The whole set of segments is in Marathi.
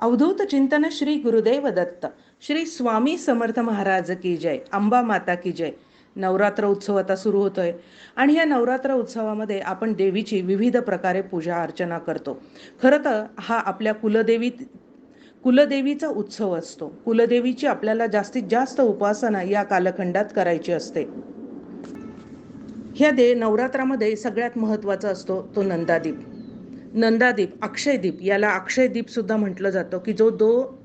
अवधूत चिंतन श्री गुरुदेव दत्त. श्री स्वामी समर्थ महाराज की जय. अंबा माता की जय. नवरात्र उत्सव आता सुरू होतोय. आणि या नवरात्र उत्सवामध्ये आपण देवीची विविध प्रकारे पूजा अर्चना करतो. खरं तर हा आपल्या कुलदेवी कुलदेवीचा उत्सव असतो. कुलदेवीची आपल्याला जास्तीत जास्त उपासना या कालखंडात करायची असते. ह्या दे नवरात्रामध्ये सगळ्यात महत्त्वाचा असतो तो नंदादीप. नंदादीप अक्षयदीप याला अक्षयदीप सुद्धा म्हटलं जातं की जो दो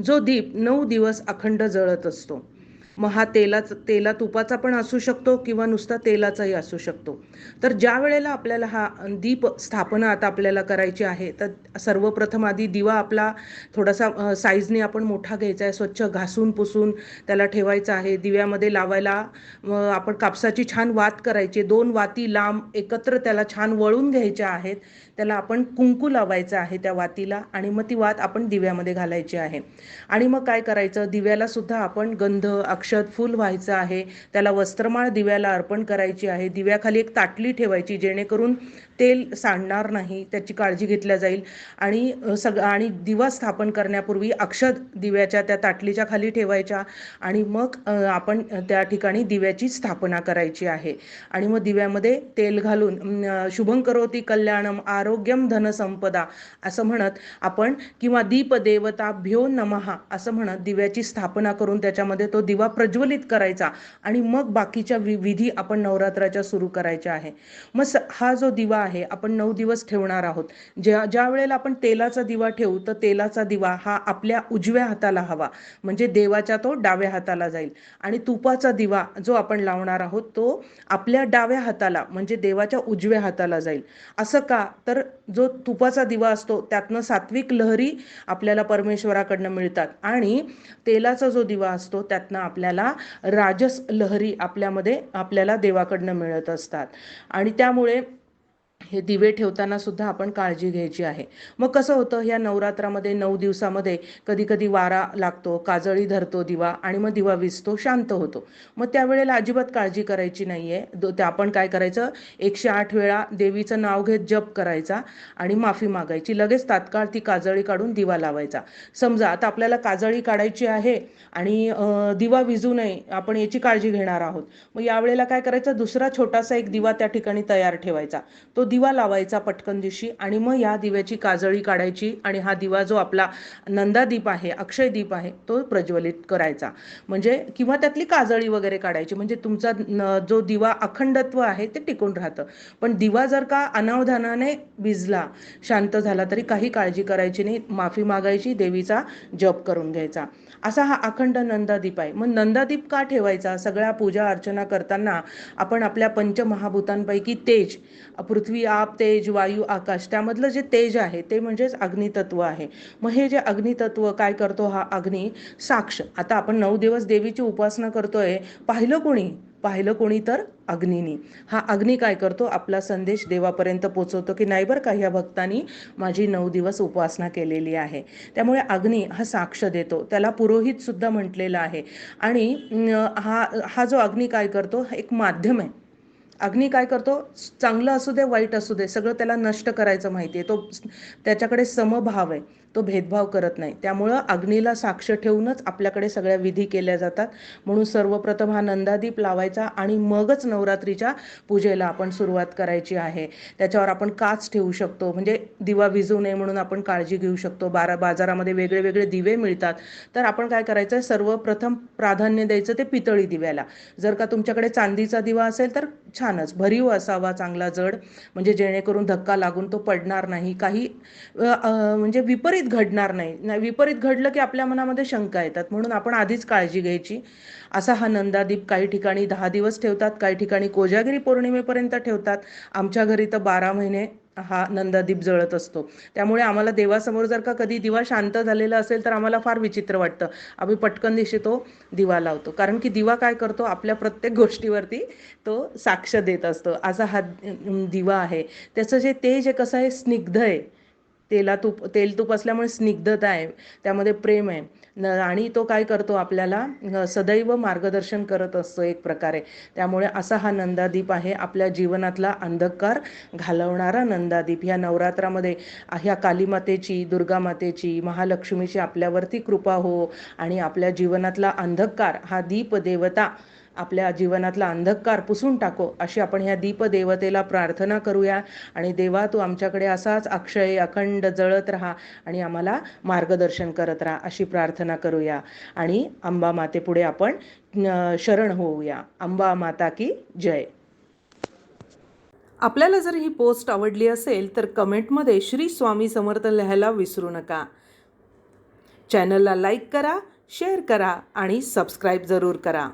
जो दीप नऊ दिवस अखंड जळत असतो. मग हा तेलाच तेला तुपाचा पण असू शकतो किंवा नुसता तेलाचाही असू शकतो. तर ज्या वेळेला आपल्याला हा दीप स्थापना आता आपल्याला करायची आहे तर सर्वप्रथम आधी दिवा आपला थोडासा साईजने आपण मोठा घ्यायचा आहे स्वच्छ घासून पुसून त्याला ठेवायचा आहे. दिव्यामध्ये लावायला आपण कापसाची छान वात करायची. दोन वाती लांब एकत्र त्याला छान वळून घ्यायच्या आहेत. त्याला आपण कुंकू लावायचं आहे त्या वातीला आणि मग ती वात आपण दिव्यामध्ये घालायची आहे. आणि मग काय करायचं? दिव्याला सुद्धा आपण गंध अक्षत फूल व्हायचं आहे. त्याला वस्त्रमाळ दिव्याला अर्पण करायची आहे. दिव्याखाली एक ताटली ठेवायची जेणेकरून तेल सांडणार नाही त्याची काळजी घेतल्या जाईल. आणि सग आणि दिवा स्थापन करण्यापूर्वी अक्षत दिव्याच्या त्या ताटलीच्या खाली ठेवायच्या आणि मग आपण त्या ठिकाणी दिव्याची स्थापना करायची आहे. आणि मग दिव्यामध्ये तेल घालून शुभं करोती कल्याणम आरोग्यम धनसंपदा असं म्हणत आपण किंवा दीपदेवता भ्यो नमहा असं म्हणत दिव्याची स्थापना करून त्याच्यामध्ये तो दिवा प्रज्वलित करायचा आणि मग बाकीच्या विधी आपण नवरात्राच्या सुरू करायच्या आहे. मग हा जो दिवा आहे आपण नऊ दिवस ठेवणार आहोत. ज्या ज्या वेळेला आपण तेलाचा दिवा ठेवू तर तेलाचा दिवा हा आपल्या उजव्या हाताला हवा. म्हणजे देवाच्या तो डाव्या हाताला जाईल. आणि तुपाचा दिवा जो आपण लावणार आहोत तो आपल्या डाव्या हाताला म्हणजे देवाच्या उजव्या हाताला जाईल. असं का? तर जो तुपाचा दिवा असतो त्यातनं सात्विक लहरी आपल्याला परमेश्वराकडनं मिळतात. आणि तेलाचा जो दिवा असतो त्यातनं आपल्याला राजस लहरी आपल्यामध्ये आपल्याला देवाकडनं मिळत असतात. आणि त्यामुळे हे दिवे ठेवताना सुद्धा आपण काळजी घ्यायची आहे. मग कसं होतं ह्या नवरात्रामध्ये नऊ दिवसामध्ये कधी कधी वारा लागतो काजळी धरतो दिवा आणि मग दिवा विजतो शांत होतो. मग त्यावेळेला अजिबात काळजी करायची नाही आहे त्या आपण काय करायचं एकशे आठ वेळा देवीचं नाव घेत जप करायचा आणि माफी मागायची. लगेच तात्काळ ती काजळी काढून दिवा लावायचा. समजा आता आपल्याला काजळी काढायची आहे आणि दिवा विजू नये आपण याची काळजी घेणार आहोत. मग यावेळेला काय करायचं दुसरा छोटासा एक दिवा त्या ठिकाणी तयार ठेवायचा. तो दिवा दिवा लावायचा पटकन दिवशी आणि मग या दिव्याची काजळी काढायची आणि हा दिवा जो आपला नंदादीप आहे अक्षयदीप आहे तो प्रज्वलित करायचा. म्हणजे किंवा त्यातली काजळी वगैरे काढायची. म्हणजे तुमचा जो दिवा अखंडत्व आहे ते टिकून राहतं. पण दिवा जर का अनावधानाने विजला शांत झाला तरी काही काळजी करायची नाही. माफी मागायची देवीचा जप करून घ्यायचा. असा हा अखंड नंदादीप आहे. मग नंदादीप का ठेवायचा? सगळ्या पूजा अर्चना करताना आपण आपल्या पंचमहाभूतांपैकी तेज पृथ्वी आप तेज वायू आकाश त्यामधलं जे तेज आहे ते म्हणजेच अग्नितत्व आहे. मग हे जे अग्नितत्व काय करतो हा अग्नी? साक्ष. आता आपण नऊ दिवस देवीची उपासना करतोय पाहिलं कोणी? पाहिलं कोणी तर अग्निनी. हा अग्नी काय करतो? आपला संदेश देवापर्यंत पोचवतो की नाही बरं का ह्या भक्तांनी माझी नऊ दिवस उपासना केलेली आहे. त्यामुळे अग्नी हा साक्ष देतो. त्याला पुरोहित सुद्धा म्हटलेला आहे. आणि हा हा जो अग्नी काय करतो? एक माध्यम आहे. अग्नी काय करतो? चांगलं असू दे वाईट असू दे सगळं त्याला नष्ट करायचं माहिती आहे तो त्याच्याकडे समभाव आहे. तो भेदभाव करत नाही. त्यामुळं अग्नीला साक्ष ठेवूनच आपल्याकडे सगळ्या विधी केल्या जातात. म्हणून सर्वप्रथम हा नंदादीप लावायचा आणि मगच नवरात्रीच्या पूजेला आपण सुरुवात करायची आहे. त्याच्यावर आपण काच ठेवू शकतो. म्हणजे दिवा विजू नये म्हणून आपण काळजी घेऊ शकतो. बारा बाजारामध्ये वेगळे वेगळे दिवे मिळतात. तर आपण काय करायचं सर्वप्रथम प्राधान्य द्यायचं ते पितळी दिव्याला. जर का तुमच्याकडे चांदीचा दिवा असेल तर छानच. भरीव असावा चांगला जड. म्हणजे जेणेकरून धक्का लागून तो पडणार नाही. काही म्हणजे विपरीत घडणार नाही. विपरीत घडलं की आपल्या मनामध्ये शंका येतात. म्हणून आपण आधीच काळजी घ्यायची. असा हा नंदादीप काही ठिकाणी दहा दिवस ठेवतात काही ठिकाणी कोजागिरी पौर्णिमेपर्यंत ठेवतात. आमच्या घरी तर बारा महिने हा नंदादीप जळत असतो. त्यामुळे आम्हाला देवासमोर जर का कधी दिवा शांत झालेला असेल तर आम्हाला फार विचित्र वाटतं. आम्ही पटकन दिवशी तो दिवा लावतो. कारण की दिवा काय करतो? आपल्या प्रत्येक गोष्टीवरती तो साक्ष देत असतो. असा हा दिवा आहे. त्याचं जे तेज कसं आहे? स्निग्ध आहे. तेला तूप तेल तूप असल्यामुळे स्निग्धता आहे त्यामध्ये प्रेम आहे. न आणि तो काय करतो आपल्याला? सदैव मार्गदर्शन करत असतो एक प्रकारे. त्यामुळे असा हा नंदादीप आहे आपल्या जीवनातला अंधकार घालवणारा नंदादीप. ह्या नवरात्रामध्ये ह्या कालीमातेची दुर्गामातेची महालक्ष्मीची आपल्यावरती कृपा हो आणि आपल्या जीवनातला अंधकार हा दीप देवता आपल्या जीवनातला अंधकार पुसून टाको अशी आपण ह्या दीपदेवतेला प्रार्थना करूया. आणि देवा तू आमच्याकडे असाच अक्षय अखंड जळत राहा आणि आम्हाला मार्गदर्शन करत राहा अशी प्रार्थना करूया. आणि अंबा मातेपुढे आपण शरण होऊया. अंबा माता की जय. आपल्याला जर ही पोस्ट आवडली असेल तर कमेंटमध्ये श्री स्वामी समर्थ लिहायला विसरू नका. चॅनलला लाईक करा शेअर करा आणि सबस्क्राईब जरूर करा.